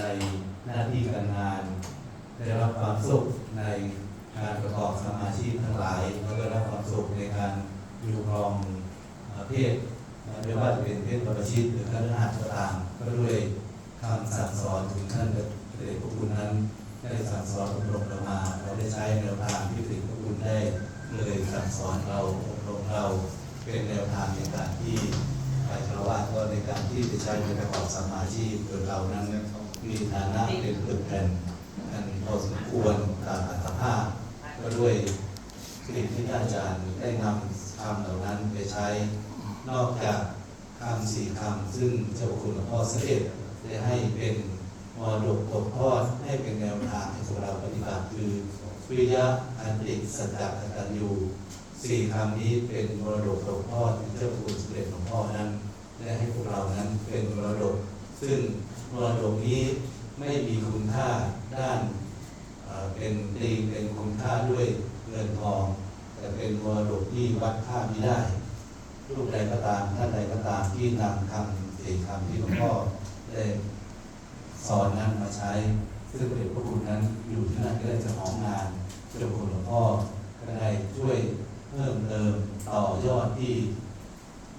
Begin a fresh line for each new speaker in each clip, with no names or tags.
ในหน้าที่การงาน ได้รับความสุขในการประกอบสมาชีพทั้งหลาย แล้วก็ได้รับความสุขในการอยู่ครองเพศไม่ว่าจะเป็นเพศบรรพชิตหรือคฤหัสถ์ก็ตามก็ด้วยคำสั่งสอนถึงท่านเดชพระคุณนั้น ได้สั่งสอนอบรมเรามา เราได้ใช้แนวทางที่พระเดชพระคุณได้เลยสั่งสอนเราอบรมเราเป็นแนวทางในการที่ฝ่ายคารวะก็ในการที่จะใช้ในประกอบสมาชีพโดยเรานั้น มีฐานะเป็นเพื่อนแผ่นกันพอสมควรตามอัตภาพก็ด้วยสิ่งที่ท่านอาจารย์ได้นำคำเหล่านั้นไปใช้ นอกจากคำสี่คำซึ่งเจ้าคุณหลวงพ่อเสด็จได้ให้เป็นมรดกตกทอดให้เป็นแนวทางให้พวกเราปฏิบัติคือวิยะอันติสัจจะกตัญญูสี่คำนี้เป็นมรดกตกทอดที่เจ้าคุณสมเด็จหลวงพ่อนั้นได้ให้พวกเรานั้นเป็นมรดก ซึ่ง มรดกนี้ไม่มีคุณค่าด้านเป็นดีเป็นคุณค่าด้วยเงินทอง แต่เป็นมรดกที่วัดค่าไม่ได้รูปใดก็ตามท่านใดก็ตามที่นำคำสี่คำที่หลวงพ่อได้สอนนั้นมาใช้ ซึ่งพระเดชพระคุณนั้นอยู่ที่นั่นก็ได้จะของงานเจ้าคุณหลวงพ่อก็ได้ช่วยเพิ่มเติมต่อยอดที่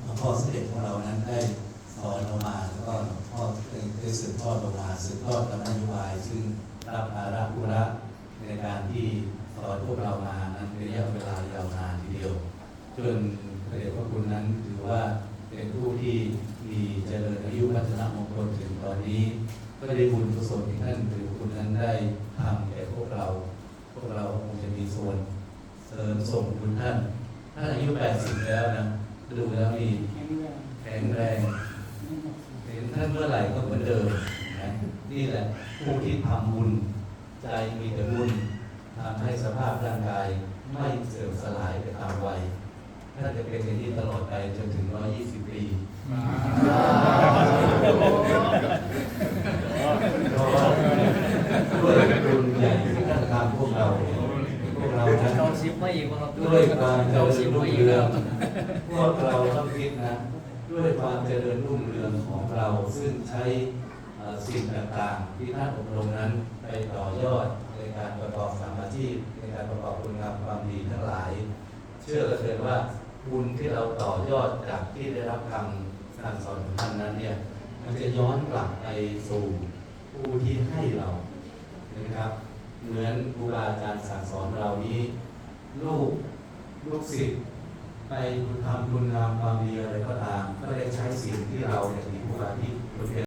หลวงพ่อเสด็จของเรานั้นได้ สอนเรามาแล้วก็พ่อได้สืบทอดเรามาสืบทอดตามนโยบาย ซึ่งรับภาระภุระในการที่สอนพวกเรามานั้นเป็นระยะเวลายาวนานทีเดียว จนพระเดชพระคุณนั้นถือว่าเป็นผู้ที่มีเจริญอายุวัฒนมงคลถึงตอนนี้ ก็ได้บุญกุศลที่ท่านพระเดชพระคุณนั้นได้ทำแก่พวกเรา พวกเราคงจะมีส่วนเสริมส่งบุญท่าน ท่านอายุ 80 แล้วนะ ดูแล้วนี่แข็งแรง ท่านเมื่อไหร่ก็เหมือนเดิมนะนี่แหละผู้ที่ทำบุญใจมีแต่บุญทำให้สภาพร่างกายไม่เสื่อมสลายไปตามวัยท่านจะเป็นอย่างนี้ตลอดไปจนถึง 120 ปีด้วยบุญใหญ่ที่ท่านทำพวกเราพวกเรานั้น
เรา
ด้วยความเจ
รา
ริญรุ่
ง
เรืองพวกเราต้องคิดนะ ด้วยความเจริญรุ่งเรืองของเราซึ่งใช้สิ่งต่างๆ ที่ท่านอบรมนั้นไปต่อยอดในการประกอบสามาชีพในการประกอบคุณงามความดีทั้งหลาย เชื่อเหลือเกินว่าบุญที่เราต่อยอดจากที่ได้รับคำสั่งสอนของท่านนั้นเนี่ยมันจะย้อนกลับไปสู่ผู้ที่ให้เรานะครับ เหมือนครูบาอาจารย์สั่งสอนเรานี้ ลูกลูกศิษย์ ไปทำคุณงามความดีอะไรก็ตาม ก็ได้ใช้สิ่งที่เราเนี่ยมีผู้อาที่เป็น